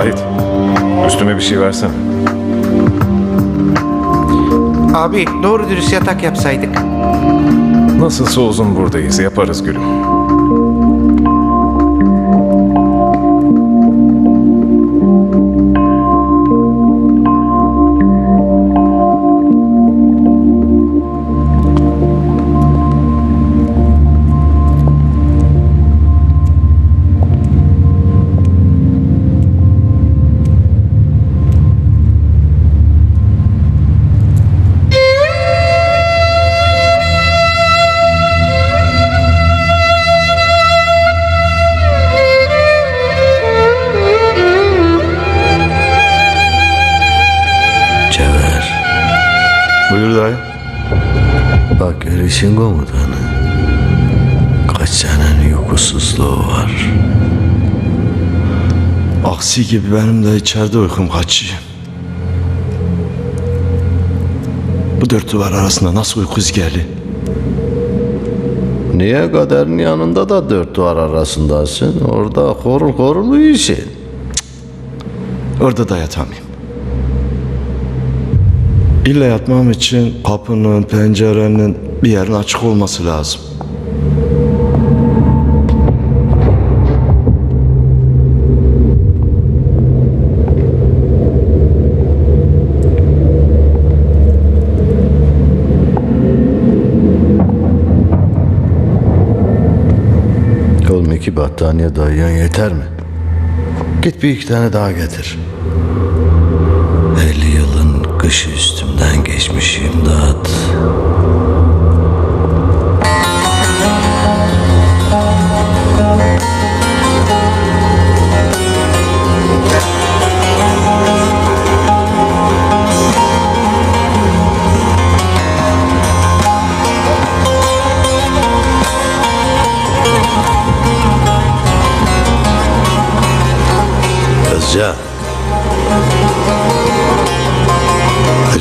Vahit, üstüme bir şey versene. Abi doğru dürüst yatak yapsaydık. Nasılsa uzun buradayız, yaparız gülüm. Buyur dayı. bak erişin komutanı. Kaç senenin uykusuzluğu var. Aksi gibi benim de içeride uykum kaçıyor. Bu dört duvar arasında nasıl uykuz geldi? Niye kaderin yanında da dört duvar arasındasın? Orada korul korul uyuyorsun. Orada da yatamayayım. İlla yatmam için kapının, pencerenin bir yerin açık olması lazım. Oğlum iki battaniye dayayan yeter mi? Git bir iki tane daha getir. 50 yılın kışı üstümden geçmişim dağıt.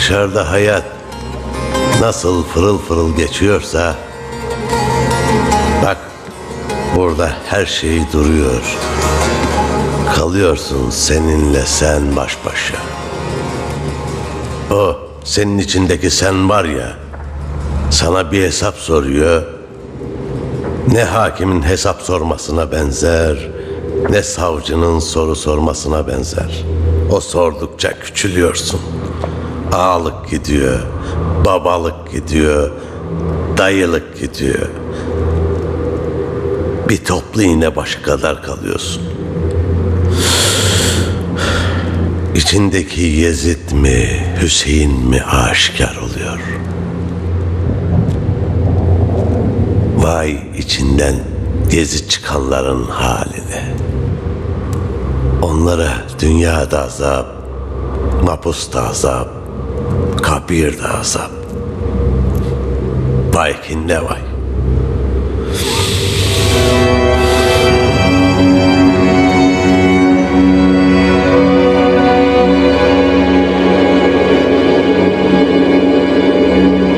Dışarıda hayat nasıl fırıl fırıl geçiyorsa bak burada her şey duruyor. Kalıyorsun seninle sen baş başa. O senin içindeki sen var ya sana bir hesap soruyor. Ne hakimin hesap sormasına benzer, ne savcının soru sormasına benzer. O sordukça küçülüyorsun. Ağalık gidiyor, babalık gidiyor, dayılık gidiyor. Bir toplu iğne başı kadar kalıyorsun. İçindeki Yezid mi, Hüseyin mi aşikar oluyor. Vay içinden gezi çıkanların haline. Onlara dünyada azap, mapusta azap, kabirde azap. Vay kinne vay.